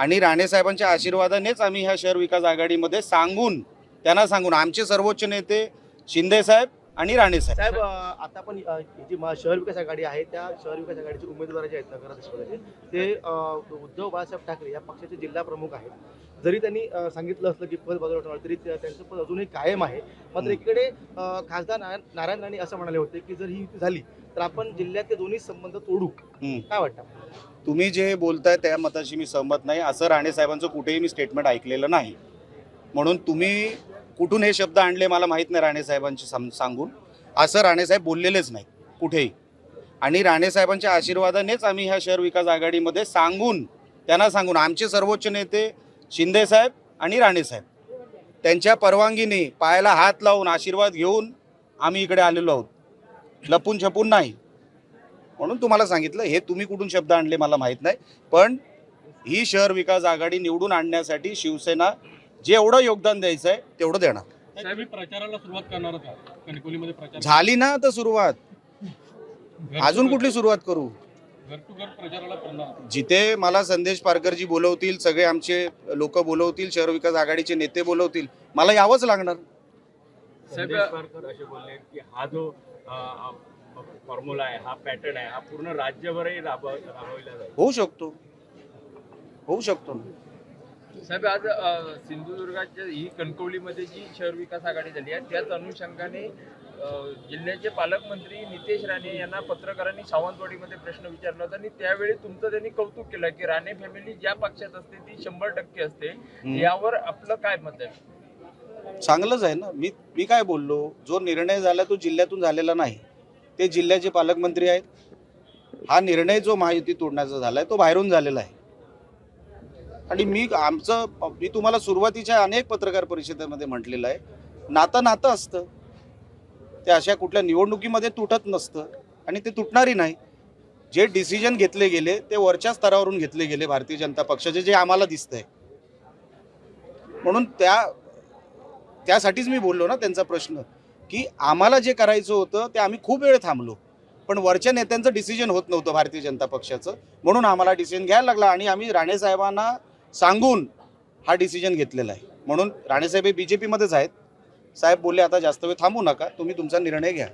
आणि राणेसाहेबांच्या आशीर्वादानेच आम्ही ह्या शहर विकास आघाडीमध्ये सांगून त्यांना सांगून आमचे सर्वोच्च नेते शिंदेसाहेब आणि राणेसाहेब साहेब. आता पण जी शहर विकास आघाडी आहे त्या शहर विकास आघाडीचे उमेदवार जे आहेत नगराध्यक्षपदाचे ते उद्धव बाळासाहेब ठाकरे या पक्षाचे जिल्हा प्रमुख आहेत. जरी त्यांनी सांगितलं असलं की पद बदल होणार तरी त्या- त्यांचं पद अजूनही कायम आहे. मात्र एकीकडे अ, खासदार नारायण नारायण राणे असं म्हणाले होते की जर ही युती झाली तर आपण जिल्ह्यातले दोन्ही संबंध तोडू. काय वाटतं? तुम्ही जे बोलताय त्या मताशी मी सहमत नाही. असं राणेसाहेबांचं कुठेही मी स्टेटमेंट ऐकलेलं नाही. म्हणून तुम्ही कुठून हे शब्द आणले मला माहीत नाही राणेसाहेबांची सम सांगून. असं राणेसाहेब बोललेलेच नाही कुठेही. आणि राणेसाहेबांच्या आशीर्वादानेच आम्ही ह्या शहर विकास आघाडीमध्ये सांगून त्यांना सांगून आमचे सर्वोच्च नेते शिंदेसाहेब आणि राणेसाहेब त्यांच्या परवानगीने पायाला हात लावून आशीर्वाद घेऊन आम्ही इकडे आलेलो आहोत. लपून छपून नाही. म्हणून तुम्हाला सांगितलं हे तुम्ही कुठून शब्द आणले मला माहीत नाही. पण ही शहर विकास आघाडी निवडून आणण्यासाठी शिवसेना जेवढं योगदान द्यायचं आहे तेवढं देणार. प्रचाराला सुरुवात करणार झाली ना तर सुरुवात. अजून कुठली सुरुवात करू? जिथे मला संदेश पारकरजी बोलवतील सगळे आमचे लोक बोलवतील शहर विकास आघाडीचे नेते बोलवतील मला यावंच लागणार. असे बोलले की हा जो फॉर्म्युला आहे हा पॅटर्न आहे हा पूर्ण राज्यभरही राबव राबविला जाईल होऊ शकतो. होऊ शकतो साहेब आज सिंधुदुर्गाच्या ही कणकवलीमध्ये जी शहर विकास आघाडी झाली आहे त्याच अनुषंगाने जिल्ह्याचे पालकमंत्री नितेश राणे यांना पत्रकारांनी सावंतवाडीमध्ये प्रश्न विचारला होता आणि त्यावेळी तुमचं त्यांनी कौतुक केलं की राणे फॅमिली ज्या पक्षात असते ती शंभर टक्के असते. यावर आपलं काय मत आहे? चांगलंच आहे ना. मी मी काय बोललो? जो निर्णय झाला तो जिल्ह्यातून झालेला नाही. ते जिल्ह्याचे पालकमंत्री आहेत. हा निर्णय जो महायुती तोडण्याचा झाला आहे तो बाहेरून झालेला आहे. आणि मी आमचं मी तुम्हाला सुरुवातीच्या अनेक पत्रकार परिषदेमध्ये म्हटलेलं आहे. नातं नातं असतं. ते अशा कुठल्या निवडणुकीमध्ये तुटत नसतं. आणि ते तुटणारही नाही. जे डिसिजन घेतले गेले ते वरच्या स्तरावरून घेतले गेले भारतीय जनता पक्षाचे जे आम्हाला दिसतंय. म्हणून त्या त्यासाठीच मी बोललो ना त्यांचा प्रश्न की आम्हाला जे करायचं होतं ते आम्ही खूप वेळ थांबलो. पण वरच्या नेत्यांचं डिसिजन होत नव्हतं भारतीय जनता पक्षाचं. म्हणून आम्हाला डिसिजन घ्यायला लागला आणि आम्ही राणेसाहेबांना सांगून हा डिसिजन घेतलेला आहे. म्हणून राणेसाहेब हे बी जे पीमध्येच आहेत. साहेब बोलले आता जास्त वेळ थांबू नका. तुम्ही तुमचा निर्णय घ्या.